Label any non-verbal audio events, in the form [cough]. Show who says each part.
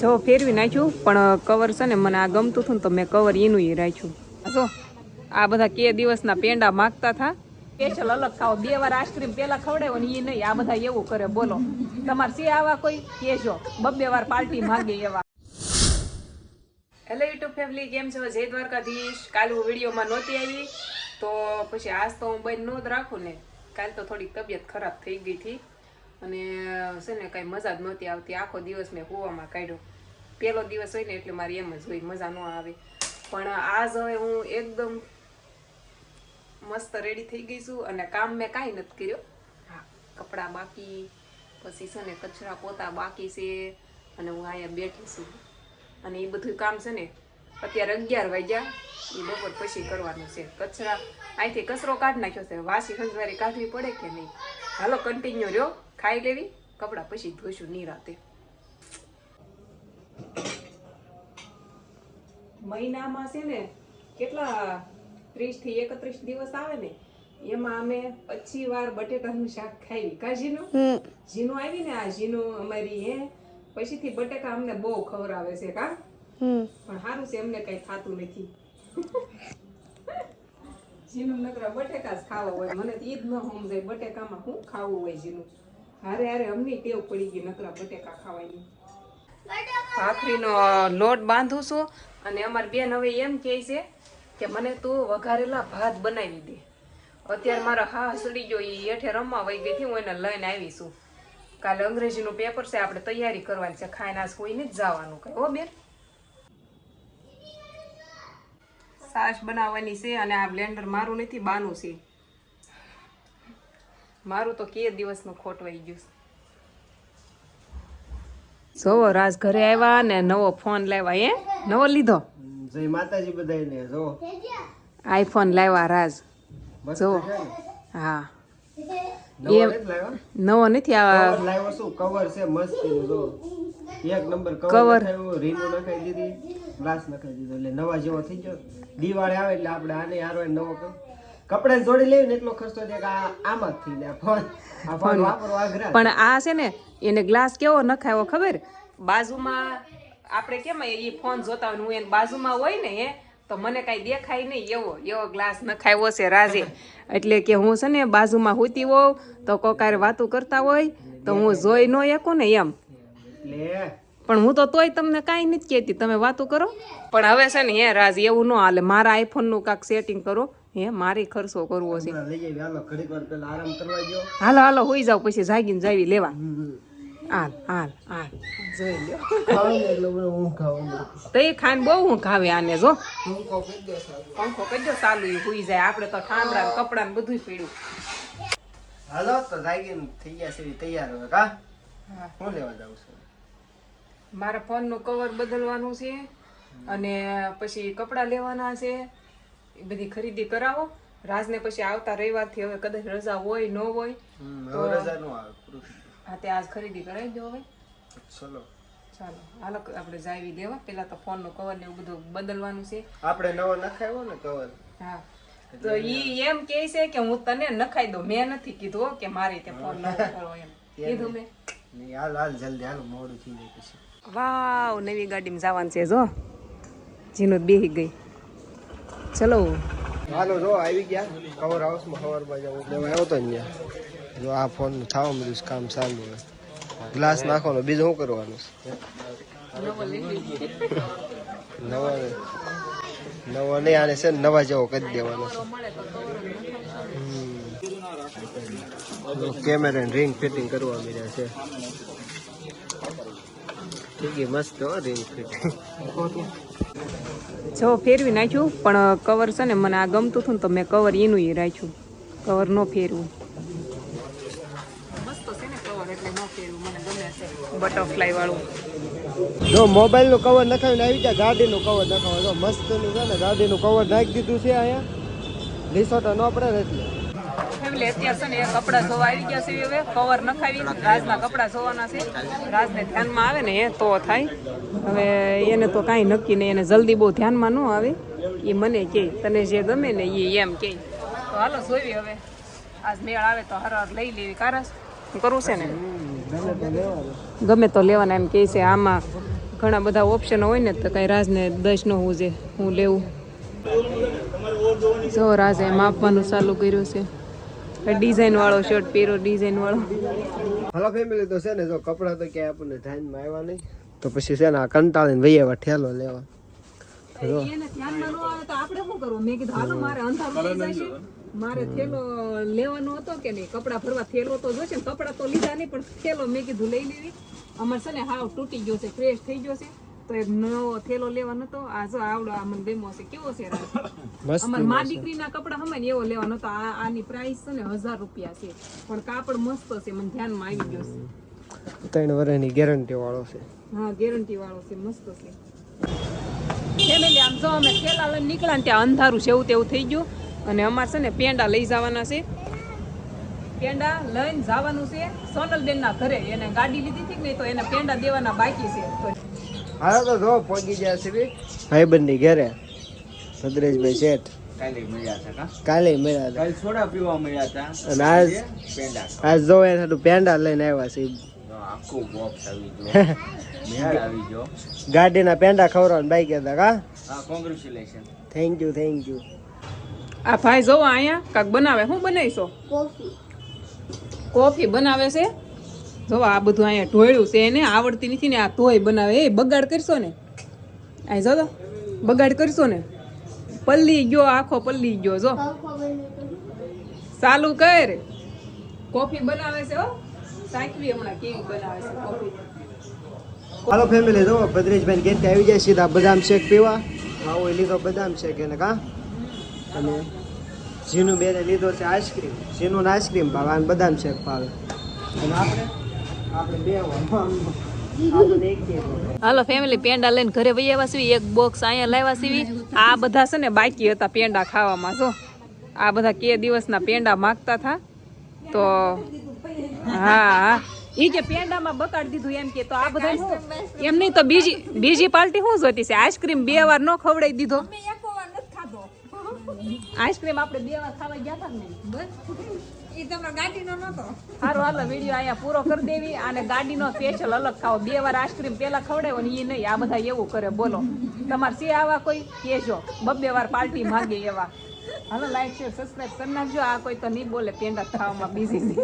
Speaker 1: જો ફેરવી નાખ્યું, પણ કવર છે ને મને આ ગમતું હતું ને તો મેં કવર એનું ય રાખ્યું. જો, આ બધા કે દિવસના પેંડા માગતા થા સ્પેશિયલ અલગ ખાવ બે વાર આઈસ્ક્રીમ પેલા ખવડાવ્યો ને એ નહીં, આ બધા એવું કરે, બોલો. તમારે સે આવા કોઈ? કેજો બબ્બે વાર પાર્ટી માગે એવા. હેલો યુટ્યુબ ફેમિલી કેમ છો? જય દ્વારકાધીશ. કાલ હું વિડીયોમાં નહોતી આવી, તો પછી આજ તો હું બંધ નો જ રાખું ને. કાલ તો થોડીક તબિયત ખરાબ થઈ ગઈ હતી. અને છે ને, કાંઈ મજા જ નહોતી આવતી. આખો દિવસ મેં કૂવામાં કાઢ્યો. પહેલો દિવસ હોય ને, એટલે મારી એમ જ હોય, મજા ન આવે. પણ આજ હવે હું એકદમ મસ્ત રેડી થઈ ગઈ છું અને કામ મેં કાંઈ નથી કર્યો. હા, કપડાં બાકી, પછી છે ને, કચરા પોતા બાકી છે અને હું અહીંયા બેઠી છું. અને એ બધું કામ છે ને, અત્યારે અગિયાર વાગ્યા, એ બપોર પછી કરવાનું છે. કચરા, અહીંથી કચરો કાઢી નાખ્યો છે. વાસી સંજવારી કાઢવી પડે કે નહીં? હાલો કન્ટિન્યુ રહ્યો. ખાઈ લેવી કપડાં પછી ધોઈશું નિરાતે મહિનામાં છે ને કેટલા ત્રીસથી એકત્રીસ દિવસ આવે ને એમાં અમે પચી વાર બટેટાનું શાક ખાઈ કા જીનું જીનું આવી ને આ જીનું અમારી હે પછીથી બટેકા અમને બહુ ખવડાવે છે કા. પણ સારું છે એમને કઈ થતું નથી. જીનું નકરા બટેકા જ ખાવા હોય. મને તો ઈદ ન સમજાય બટેકામાં હું ખાવું હોય જીનું હારે હારે અમને ટેવ પડી ગઈ નકરા બટેકા ખાવાની. ભાખરીનો લોટ બાંધું છું અને અમારી બેન હવે એમ કહે છે કે મને તું વઘારેલા ભાત બનાવી દે. અત્યારે મારો હા સડી ગયો એ હેઠે રમવા વહી ગઈ હતી હું એને લઈને આવીશું કાલે અંગ્રેજીનું પેપર છે આપણે તૈયારી કરવાની છે ખાઈને આજ કોઈને જ જવાનું કઈ. હો બેન? સાસ બનાવવાની છે અને આ બ્લેન્ડર મારું નથી બાનું છે. મારું તો કે દિવસનું ખોટવાઈ ગયું જોવો રાજ ઘરે આવ્યા ને નવો ફોન લાવ્યા એ નવો લીધો?
Speaker 2: જય માતાજી બધાને જો.
Speaker 1: આઈફોન લાવ્યા રાજ. જો. હા.
Speaker 2: નવો
Speaker 1: એમ- નવો નથી આ
Speaker 2: લાવ્યો શું? કવર છે મસ્ત જો. એક નંબર કવર રીનો નખાઈ દીધી ગ્લાસ નખાઈ દીધો. એટલે નવા જેવો થઈ ગયો. દિવાળી આવે એટલે આપણે આને હારો નવો કપડા જોડી લેવી ને એટલો ખર્ચો છે કે આમાં જ થઈ જાય ફોન આ ફોન વાપરવો આગ્રહ
Speaker 1: પણ આ છે ને એને ગ્લાસ કેવો નખાયો ખબર? બાજુમાં આપણે કેમ એ ફોન જોતા હોય હું એને બાજુમાં હોય ને એ તો મને કાંઈ દેખાય નહીં એવો એવો ગ્લાસ નખાયો છે રાજે. એટલે કે હું છે ને બાજુમાં હોતી હોઉં તો કોકારે વાતું કરતા હોય તો હું જોઈ ન એકું ને એમ. પણ હું તો તોય તમને કાંઈ નથી કહેતી તમે વાતો કરો. પણ હવે છે ને હે રાજ એવું ન હાલે. મારા આઈફોનનું કાંક સેટિંગ કરો. હે મારે ખર્ચો કરવો છે.
Speaker 2: હાલો
Speaker 1: હાલો હોઈ જાવ પછી જાગીને જાવી લેવા. હાલ હાલ હાલ જોઈ લ્યો. એ ખાન બહુ હું ખાવે આને જો. પંખો કજો ચાલુ હુઈ જાય. આપણે તો ઠામડા કપડા ને બધું પીડ્યું.
Speaker 2: હાલો તો જાગીને થઈ ગયા છે તૈયાર હવે કા?
Speaker 1: હું.
Speaker 2: લેવા જાઉં છું?
Speaker 1: મારા ફોનનું કવર બદલવાનું છે અને પછી કપડાં લેવાના છે. એ બધી ખરીદી કરાવો. રાજને પછી આવતા રવિવારથી હવે કદાચ રજા હોય ન હોય
Speaker 2: હમ, રજા નો આવે
Speaker 1: હા તે આજ ખરીદી કરાવી દો હવે.
Speaker 2: ચલો.
Speaker 1: ચાલો હાલો આપણે જાવી દેવા પેલા તો ફોનનું કવર ને એવું બધું બદલવાનું છે.
Speaker 2: આપણે નવો નખાયો ને કવર
Speaker 1: હા. તો ઈ એમ. કે છે કે હું તને નખાઈ દઉં. મેં નથી કીધું કે મારી તે ફોન નવો કરો એમ. [laughs] કીધું મેં.
Speaker 2: નહીં હાલ હાલ જલ્દી હાલ મોડું થઈ જાય પછી.
Speaker 1: વાવ નવી ગાડીમાં જવાનું છે જો. જીનું બેહી ગઈ. ચલો.
Speaker 2: હાલો, જો આવી ગયા. કવર હાઉસમાં સવારમાં જવું લેવા આવ્યો તો અહીંયા. જો આ ફોન થવા મળ્યું કામ ચાલુ હોય ગ્લાસ નાખવાનો, બીજું શું કરવાનું નવો નવો નહીં, આને છે નવા જેવો કરી દેવાનો છે. કેમેરાની રિંગ ફિટિંગ કરવા મળ્યા છે. ઠીક મસ્ત હો રિંગ ફિટિંગ
Speaker 1: જો ફેરવી નાખ્યું, પણ કવર છે ને મને આ ગમતું હતું ને તો મેં કવર એનું ય રાખ્યું. કવર ન ફેરવું. બટરફ્લાય વાળું.
Speaker 2: જો મોબાઈલનું કવર નખાવીને આવી ગયા ગાડી નું કવર નખાવા જો મસ્તનું છે ને ગાડી નું કવર નાખી દીધું છે અહીંયા. રિસોર્ટ ન પડે એટલે.
Speaker 1: ફેમિલી અત્યારે છે ને એ કપડાં ધોવા આવી ગયા છે હવે કવર નખાવી, રાજના કપડાં ધોવાના છે. રાજને ધ્યાનમાં આવે ને, એ તો થાય. હવે એને તો કાંઈ નક્કી નહીં, એને જલ્દી બહુ ધ્યાનમાં ન આવે. એ મને કહે તને જે ગમે ને એ એમ કહે તો હાલો જોઈ હવે. આજ મેળ આવે તો હર લઈ લેવી કારસ કરવું છે ને?
Speaker 2: ગમે તો લેવાનું
Speaker 1: એમ કહે છે, આમાં ઘણા બધા ઓપ્શન હોય ને, તો કઈ રાજને દસ ન હોવું છે હું લેવું. જો, રાજે માપવાનું ચાલુ કર્યું છે. ડિઝાઇન વાળો શર્ટ પહેરો ડિઝાઇન વાળો.
Speaker 2: હલો ફેમિલી તો છે ને જો કપડા તો ક્યાંય આપણને ધ્યાનમાં આવ્યા નહીં. તો પછી છે ને આ કંટાળીને ભાઈ એવા ઠેલો લેવા. તો જો.
Speaker 1: એને ધ્યાનમાં ન આવે તો આપણે શું કરવું? મેં કીધું હાલો મારે થેલો લેવાનો હતો કે નહીં? કપડા ભરવા થેલો તો જોશે કપડા તો લીધા નહીં પણ થેલો મેં કીધું લઈ લેવી. અમારે છે ને હાવ તૂટી ગયો છે ક્રેશ થઈ ગયો છે. તો એક નવો થેલો લેવાનો હતો આ જો આવડો આ મને ગમ્યો છે કેવો છે [laughs] અમાર મા દીકરીના કપડા હમે ને એવો લેવાનો હતો આ આની પ્રાઇસ છે ને હજાર રૂપિયા છે. પણ કાપડ મસ્ત છે મને ધ્યાનમાં આવી ગયો છે.
Speaker 2: ત્રણ વર્ષની ગેરંટી વાળો છે.
Speaker 1: હા ગેરંટી વાળો છે મસ્ત છે. ફેમિલી આમ જો અમે થેલા લઈને નીકળ્યા ને ત્યાં અંધારું છે એવું તેવું થઈ ગયું. અને અમારે છે ને પેંડા લઈ જવાના છે. પેંડા લઈને જવાનું છે સોનલબેન ના ઘરે. એને ગાડી લીધી હતી કે તો એને પેંડા દેવાના બાકી છે. તો
Speaker 2: હાલો તો જો પહોંચી ગયા છે ભાઈબંધની ઘેરે. ભદ્રેશભાઈ શેઠ.
Speaker 3: કાલે મળ્યા હતા
Speaker 2: કાલે મળ્યા હતા.
Speaker 3: કાલે સોડા પીવા મળ્યા હતા.
Speaker 2: અને આજ
Speaker 3: પેંડા
Speaker 2: આજ જો એ થાતું પેંડા લઈને આવ્યા છે.
Speaker 3: આખું બોક્સ આવી ગયો. મેળ આવી ગયો.
Speaker 2: ગાડીના પેંડા ખવડાવવાનું બાઈક હતા કા?
Speaker 3: હા congratulation
Speaker 2: thank you thank you
Speaker 1: આ ભાઈ જોવો અહીંયા કાક બનાવે. શું બનાવીશો? કોફી બનાવે છે? જોવો આ બધું અહીંયા ઢોળ્યું છે એને, આવડતી નથી ને, આ તોય બનાવે. એ બગાડ કરશો ને? અહીં જો બગાડ કરશો ને? પલ્લી ગયો, આખો પલ્લી ગયો, જો. ચાલુ કર. કોફી બનાવે છે, હો. સાંકવી હમણાં કેવી બનાવે છે, કોફી.
Speaker 2: હાલો ફેમિલી જો ભદ્રેશભાઈ ઘેર આવી જાય સીધા બદામ શેક પીવા. એ લીધો બદામ શેક એને, કા? અને ઝીનું બેને લીધો છે આઈસ્ક્રીમ ઝીનું આઈસ્ક્રીમ ભાવે અને બદામ શેક ભાવે. અને આપણે?
Speaker 1: હાલો ફેમિલી પેંડા લઈને ઘરે વહી આવ્યા સીવી એક બોક્સ અહીંયા લાવ્યા સીવી આ બધા છે ને બાકી હતા પેંડા ખાવામાં જો. આ બધા કે દિવસના પેંડા માગતા હતા. તો હા હા. ઈ કે પેંડામાં બતાડી દીધું એમ કે તો આ બધા એમ નહીં તો બીજી બીજી પાર્ટી શું જોતી છે? આઈસ્ક્રીમ બે વાર ન ખવડાવી દીધો. આઈસ્ક્રીમ આપણે બે વાર ખાવા ગયા હતા ને? સારું હાલો, વીડિયો અહીંયા પૂરો કરી દેવી અને ગાડીનો સ્પેશિયલ અલગ ખાવો. બે વાર આઈસ્ક્રીમ પેલા ખવડાવ્યો ને એ નહીં, આ બધા એવું કરે, બોલો. તમારે છે આવા કોઈ કેજો બબ્બે વાર પાર્ટી માંગે એવા. હાલો લાઈક શેર સબસ્ક્રાઈબ કરી નાખજો. આ કોઈ તો નહીં બોલે, પેંડા ખાવામાં બીજી છે.